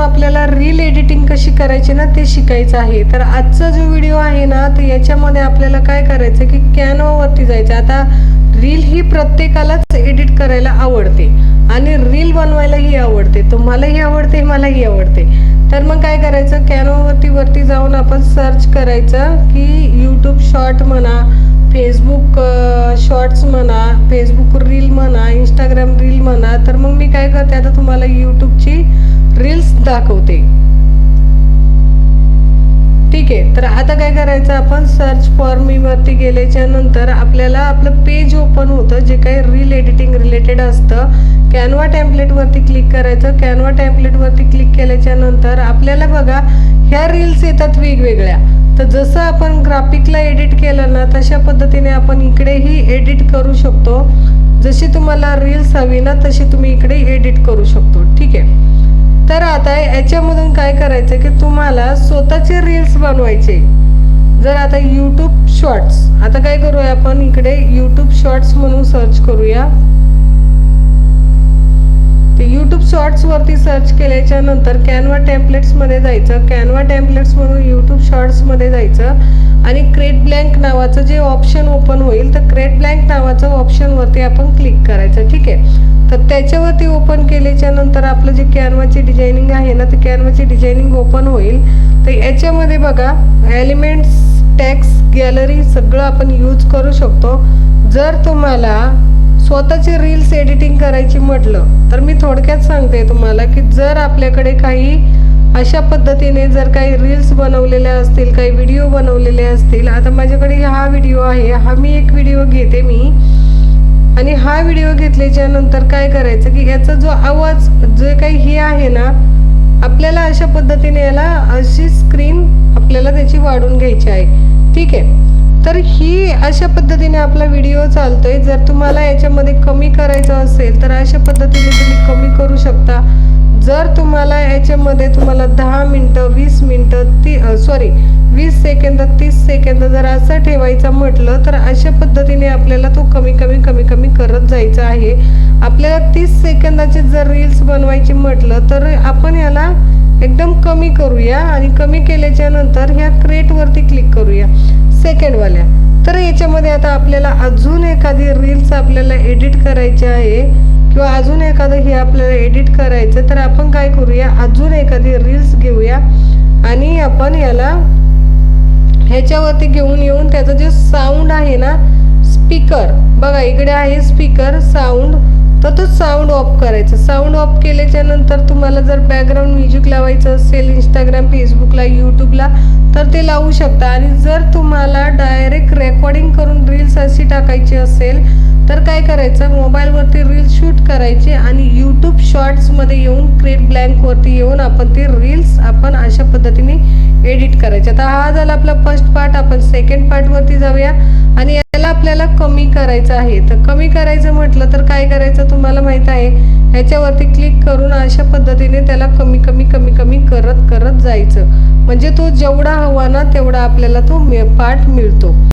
आपल्याला reel editing कशी करायची ना ते शिकायचं आहे. तर आजचा जो व्हिडिओ आहे ना तर याच्यामध्ये आपल्याला काय करायचं की कॅनवावरती जायचं. आता रील ही प्रत्येकालाच एडिट करायला आवडते आणि रील बनवायलाही आवडते. तुम्हालाही आवडते मलाही आवडते. तर मग काय करायचं? कॅनवावरती वरती जाऊन आपण सर्च करायचं की यूट्यूब शॉर्ट म्हणा फेसबुक शॉर्ट्स म्हणा फेसबुक रील म्हणा इंस्टाग्राम रील म्हणा. तर मग मी काय करते? आता तुम्हाला यूट्यूब दाखवते. ठीक आहे तर आता काय करायचं? आपण सर्च फॉर वरती गेल्याच्यानंतर आपल्याला आपलं पेज ओपन होतं जे काही रील एडिटिंग रिलेटेड असतं. कॅनवा टेम्पलेटवरती क्लिक करायचं. कॅनवा टेम्पलेटवरती क्लिक केल्याच्यानंतर आपल्याला बघा ह्या रील्स येतात वेगवेगळ्या. तर जसं आपण ग्राफिकला एडिट केलं ना तशा पद्धतीने आपण इकडेही एडिट करू शकतो. जशी तुम्हाला रील्स हवी ना तशी तुम्ही इकडे एडिट करू शकतो. ठीक आहे? तर आता याच्यामधून काय करायचं की तुम्हाला स्वतःचे रील्स बनवायचे. जर आता यूट्यूब शॉर्ट्स आता काय करूया आपण? इकडे यूट्यूब शॉर्ट्स म्हणून सर्च करूया. यूट्यूब शॉर्ट्सवरती सर्च केल्याच्यानंतर कॅनवा टेम्पलेट्समध्ये जायचं. कॅनवा टेम्पलेट्स म्हणून यूट्यूब शॉर्ट्समध्ये जायचं. आणि क्रेट ब्लँक नावाचं जे ऑप्शन ओपन होईल तर क्रेट ब्लँक नावाचं ऑप्शनवरती आपण क्लिक करायचं. ठीक आहे? तर त्याच्यावरती ओपन केल्याच्यानंतर आपलं जे कॅनवाची डिझायनिंग आहे ना ते कॅनवाची डिझायनिंग ओपन होईल. तर याच्यामध्ये बघा एलिमेंट्स टॅक्स गॅलरी सगळं आपण यूज करू शकतो. जर तुम्हाला स्वतःची रील्स एडिटिंग करायची म्हटलं तर मी थोडक्यात सांगते तुम्हाला की जर आपल्याकडे काही अशा पद्धतीने जर काही रील्स बनवलेल्या असतील काही व्हिडिओ बनवलेले असतील आता माझ्याकडे हा व्हिडिओ आहे हा मी एक व्हिडिओ घेते मी. आणि हा व्हिडिओ घेतल्याच्या नंतर काय करायचं की याचा जो आवाज जे काही हे आहे ना आपल्याला अशा पद्धतीने याला अशी स्क्रीन आपल्याला त्याची वाढून घ्यायची आहे. ठीक आहे? तर ही अशा पद्धतीने आपला व्हिडिओ चालतोय. जर तुम्हाला याच्यामध्ये कमी करायचं असेल तर अशा पद्धतीने तुम्ही कमी करू शकता. जर तुम्हाला याच्यामध्ये तुम्हाला दहा मिनटं वीस मिनटं ती सॉरी वीस सेकंद तीस सेकंद जर असं ठेवायचं म्हटलं तर अशा पद्धतीने आपल्याला तो कमी कमी कमी कमी करत जायचा आहे. आपल्याला तीस सेकंदाचे जर रील्स बनवायची म्हटलं तर आपण याला एकदम कमी करूया आणि कमी केल्याच्यानंतर ह्या क्रेटवरती क्लिक करूया. सेकंडवाल्या तर याच्यामध्ये आता आपल्याला अजून एखादी रील्स आपल्याला एडिट करायची आहे किंवा अजून एखादं हे आपल्याला एडिट करायचं तर आपण काय करूया? अजून एखादी रील्स घेऊया आणि आपण याला ह्याच्यावरती घेऊन येऊन त्याचं जे साऊंड आहे ना स्पीकर बघा इकडे आहे स्पीकर साऊंड केल्याच्यानंतर तुम्हाला जर बॅकग्राऊंड म्युझिक लावायचं असेल इंस्टाग्राम फेसबुकला यूट्यूबला तर ते लावू शकता. आणि जर तुम्हाला डायरेक्ट रेकॉर्डिंग करून रील्स अशी टाकायची असेल तर काय करायचं? मोबाईलवरती रील्स शूट करायची आणि यूट्यूब शॉर्ट्समध्ये येऊन क्रिएट ब्लँकवरती येऊन आपण ते रील्स आपण अशा पद्धतीने एडिट करायचे. आता हा झाला आपला फर्स्ट पार्ट आपण सेकंड पार्टवरती जाऊया. आणि आपल्याला कमी करायचं आहे. तर कमी करायचं म्हटलं तर काय करायचं तुम्हाला माहीत आहे? ह्याच्यावरती क्लिक करून अशा पद्धतीने त्याला कमी कमी कमी कमी करत करत जायचं. म्हणजे तो जेवढा हवा ना तेवढा आपल्याला तो पार्ट मिळतो.